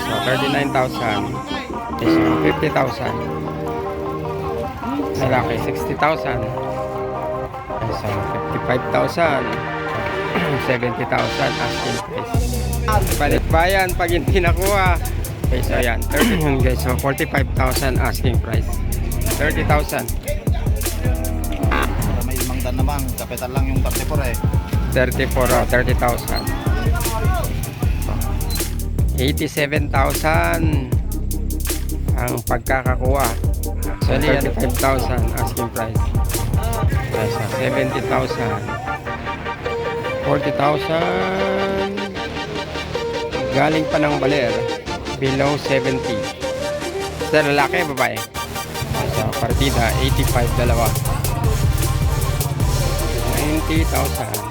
So, 39,000. So, 50,000. Lalaki, 60,000. So, 55,000. 70,000 asking price. Palit bayan pag hindi nakuha. Okay, so yan. 30 guys. So, 45,000 asking price. 30,000. Para may limang dan naman, kapital lang yung 34 eh. 34 oh, 30,000. 87,000 ang pagkakakuha. So, 35,000 asking price. Yes, ah, 70,000. 40,000. Galing pa ng baler. Below 70. Sa lalaki, babae. Sa partida, 85 dalawa. 90,000.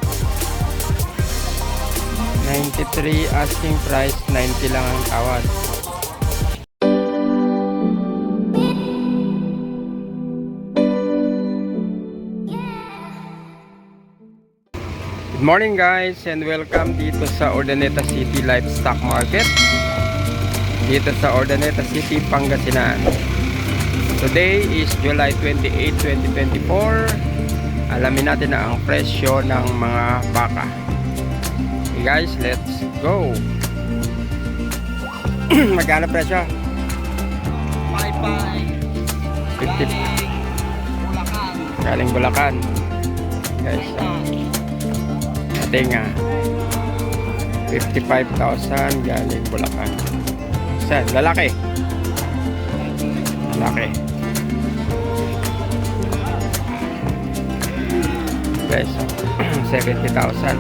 93 asking price, 90 lang ang tawad. Good morning guys and welcome dito sa Ordaneta City Livestock Market. Dito sa Ordaneta City, Pangasinan. Today is July 28, 2024. Alamin natin na ang presyo ng mga baka. Okay guys, let's go. Magkano presyo? Bye-bye. 50 Bulacan. galing Bulacan. Guys, ating ah, 55,000 galing Bulacan. Saan? Lalaki. Lalaki. Guys, 70,000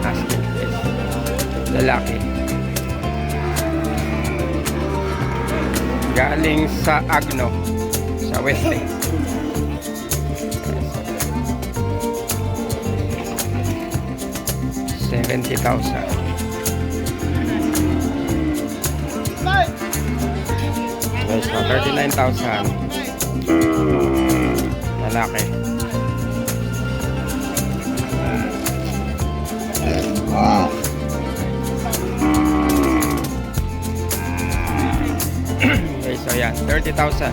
asking price. Lalaki. Galing sa Agno, sa Weste. Seventy thousand. Guys, so thirty-nine thousand. Lalaki. Okay, so yan, 30,000.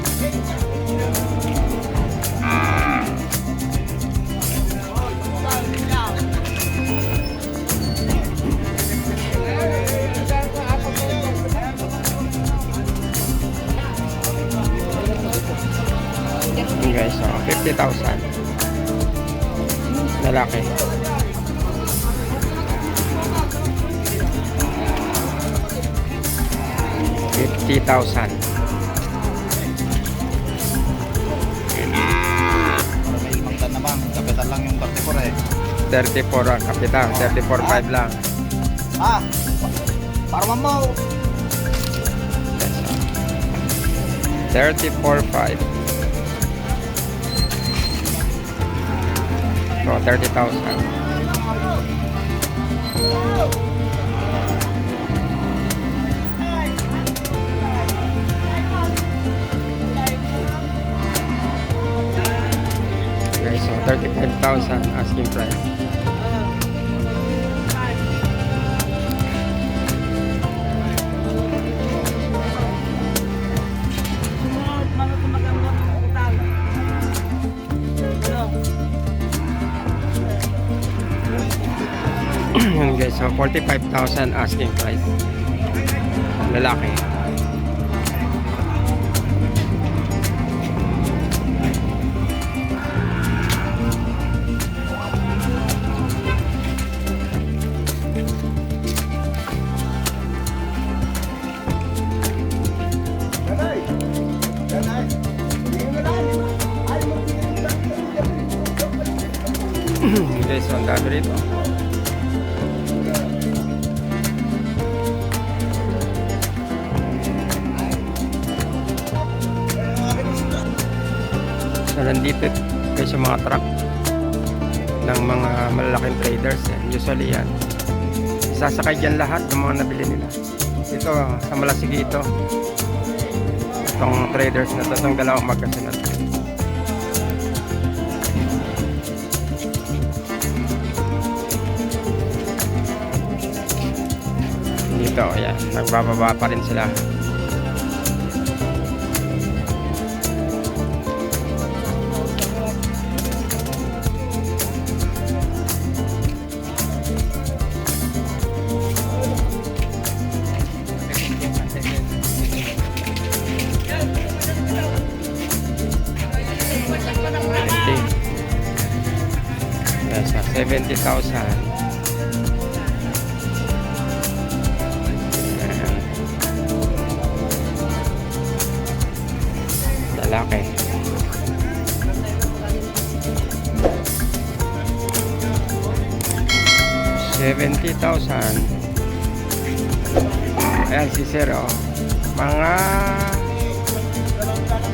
Yun guys, so 50,000. Lalaki. Fifty thousand. 34 ang kapitan. 34.5 lang. Ah! Para mo! 34.5. So, 30,000. Okay, so 35,000 asking price. 45,000 asking price. Lalaki. Nandito kayo sa mga truck ng mga malalaking traders. Eh. Usually yan. Sasakay dyan lahat ng mga nabili nila. Ito, sa Malasigi ito. Itong traders na to, itong dalawang magkasunod. Dito, ayan. Nagbababa pa rin sila. Lalaki. Seventy thousand. Ayan si Sir oh. Mga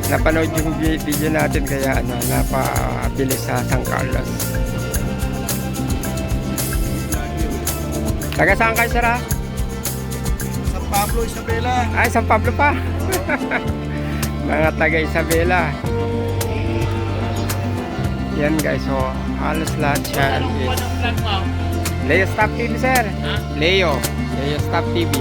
napanood yung vi- video natin kaya ano, napabili sa San Carlos. Taga saan kayo sir ah? San Pablo, Isabela. Ay, San Pablo pa. Mga taga Isabela. Yan guys, so halos lahat siya is Leo Stop TV sir. Leo. Leo Stop TV.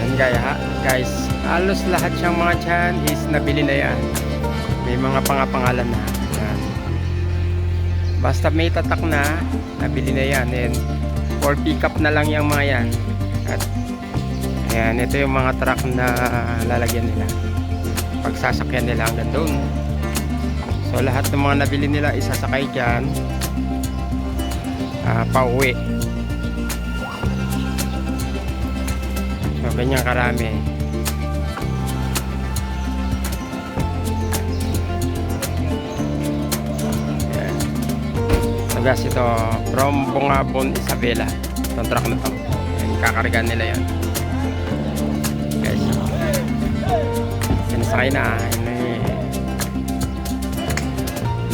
Yan guys, ha? guys, halos lahat siyang mga dyan is nabili na yan. May mga pangapangalan na. Yan. Basta may tatak na, nabili na yan. And for pick up na lang yung mga yan. At ayan, ito yung mga truck na lalagyan nila. Pagsasakyan nila hanggang doon. So lahat ng mga nabili nila isasakay dyan. ah pauwi. So ganyan karami. Ayan. Tagas ito from Bungabon, Isabela. Itong truck na to. Ayan, kakarga nila yan. Guys. Yan sakay na. Eh.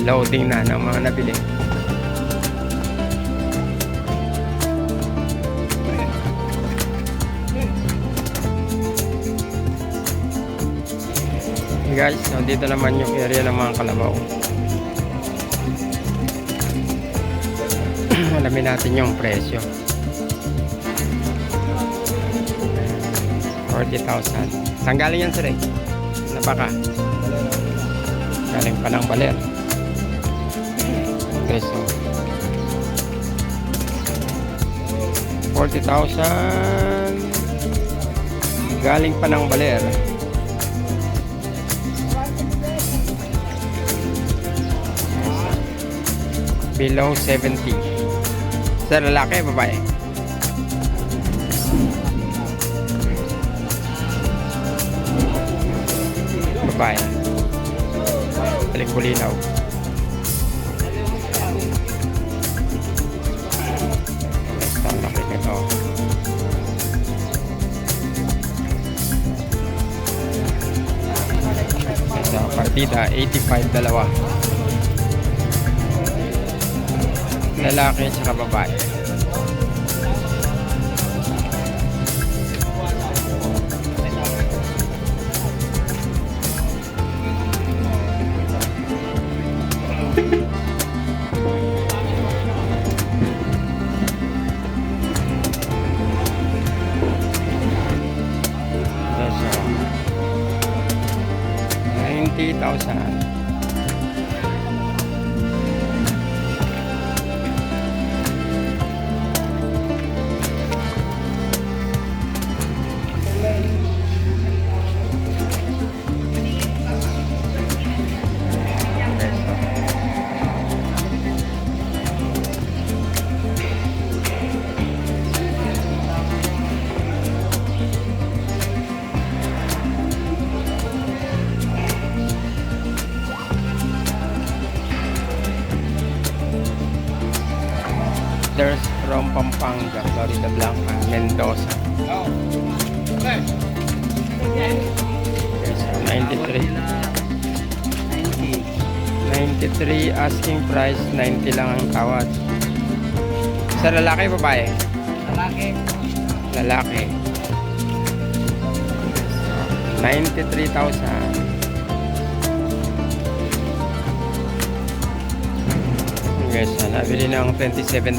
Loading na ng mga nabili. Guys, so dito naman yung area ng mga kalabaw. Alamin natin yung presyo. 40,000. Saan galing yan sir eh? Napaka. Galing pa ng baler. Okay, so 40,000 galing pa ng baler. Below 70. Sir, lalaki, babae? Babae. Balik laki nito. Sa partida, 85 dalawa. Lalaki at babae. There's from Pampanga, Florida Blanca, Mendoza. Okay, so 93. 93 asking price, 90 lang ang tawad. Sa lalaki, babae? Lalaki. Lalaki. 93,000. Guys, ah, nabili ng 27,000.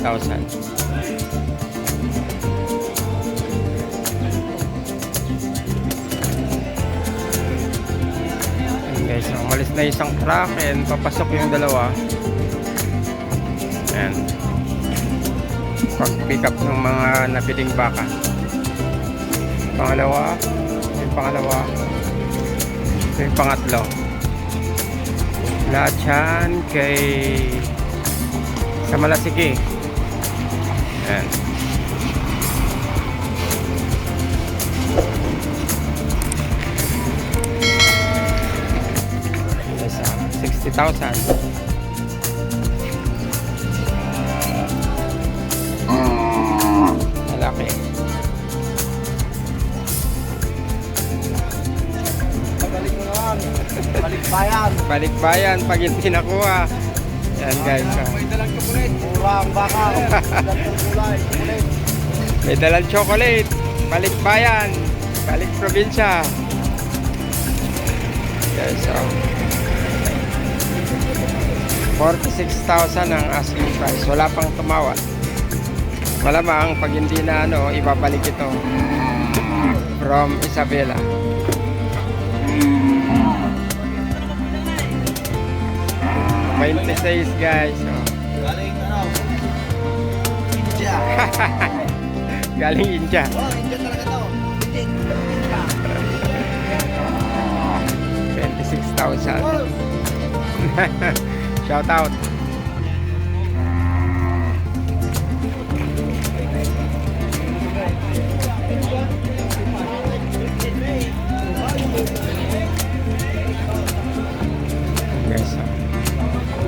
Ayan guys, ah, umalis na isang truck and papasok yung dalawa. Ayan. Pag pick up ng mga nabiling baka. Pangalawa, yung pangalawa, yung pangatlo. Lahat yan kay sa Malasiki. Yan. Yes, ah, 60,000. Malaki. Mo naman. Balik bayan. Pag hindi nakuha. Yan guys. ah. May dalang chocolate. Mura ang baka. May dalang chocolate. Balikbayan. Balik probinsya. Guys, so 46,000 ang asking price. Wala pang tumawad. Malamang pag hindi na ano, ibabalik ito from Isabela. Twenty-six guys. Oh. Galing ano? India. Galing India. Oh, India talaga to. India. 26,000. Shout out.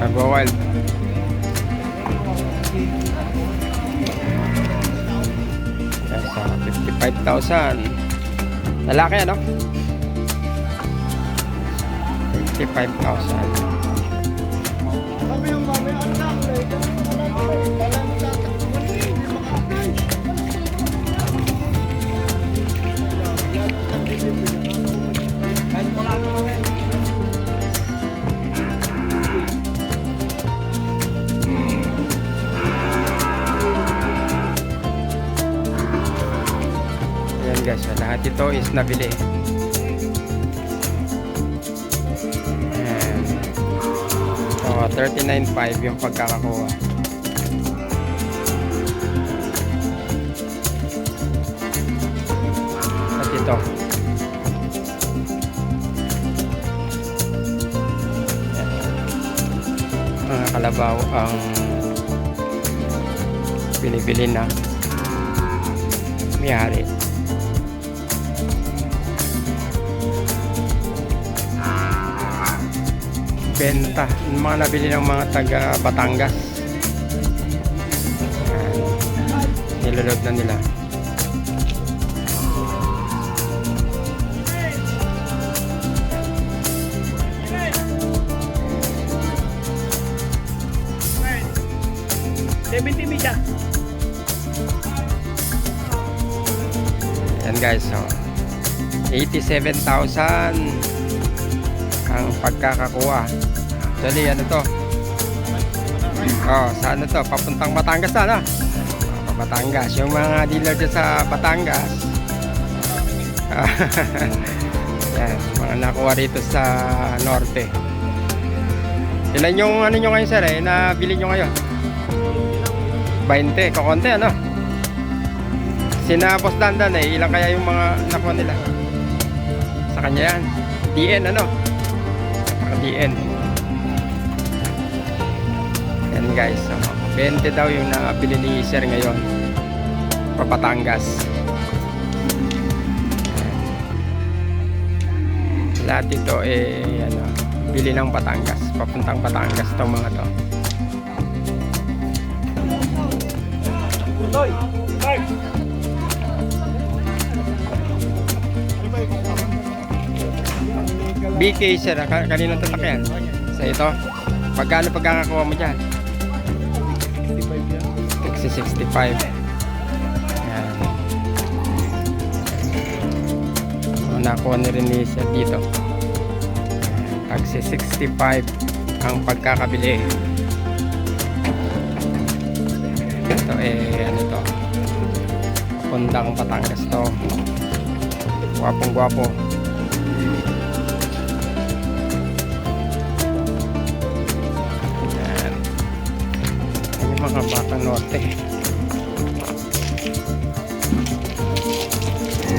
Nagwa-wild. Uh, 55,000. Lalaki ano? 55,000. Ayan guys, so lahat ito is nabili. Ayan. So, 39.5 yung pagkakakuha. At ito. Mga kalabaw ang binibili na may-ari. Benta yung mga nabili ng mga taga Batangas Ayan. niloload na nila media. yan guys so 87,000 ang pagkakakuha actually ano to? Oh saan na to? Papuntang Batangas na no? Oh, Batangas. Yung mga dealer dyan sa Batangas. Yan mga nakuha rito sa norte. Ilan yung ano nyo ngayon sir eh? Nabili nyo ngayon? 20 kakonti ano? Sina Boss Dandan eh ilang kaya yung mga nakuha nila? Sa kanya yan. DN ano? Saka DN guys. So, 20 daw yung nabili ni sir ngayon papatangas lahat ito eh ano bili ng Batangas papuntang Batangas tong mga to. Toy. BK sir. Ah, ka- kaninong tatak yan? Sa ito? Pagkano pagkakakuha mo dyan 65 yan nakuha na rin ni sir dito Tagsi 65 ang pagkakabili. Ito eh ano to? Pundang Batangas to. Gwapong gwapo mga baka norte.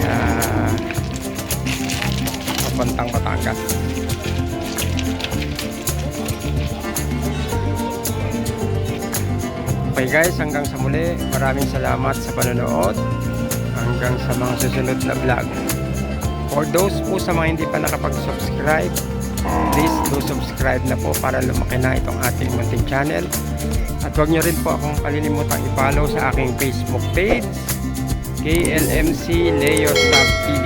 Uh, papuntang Batangas. Okay guys hanggang sa muli. Maraming salamat sa panonood. Hanggang sa mga susunod na vlog. For those po sa mga hindi pa nakapag-subscribe please do subscribe na po para lumaki na itong ating munting channel. Huwag nyo rin po akong kalilimutang i-follow sa aking Facebook page, KLMC Leo Stop TV.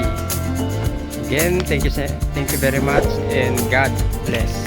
Again, thank you, thank you very much and God bless.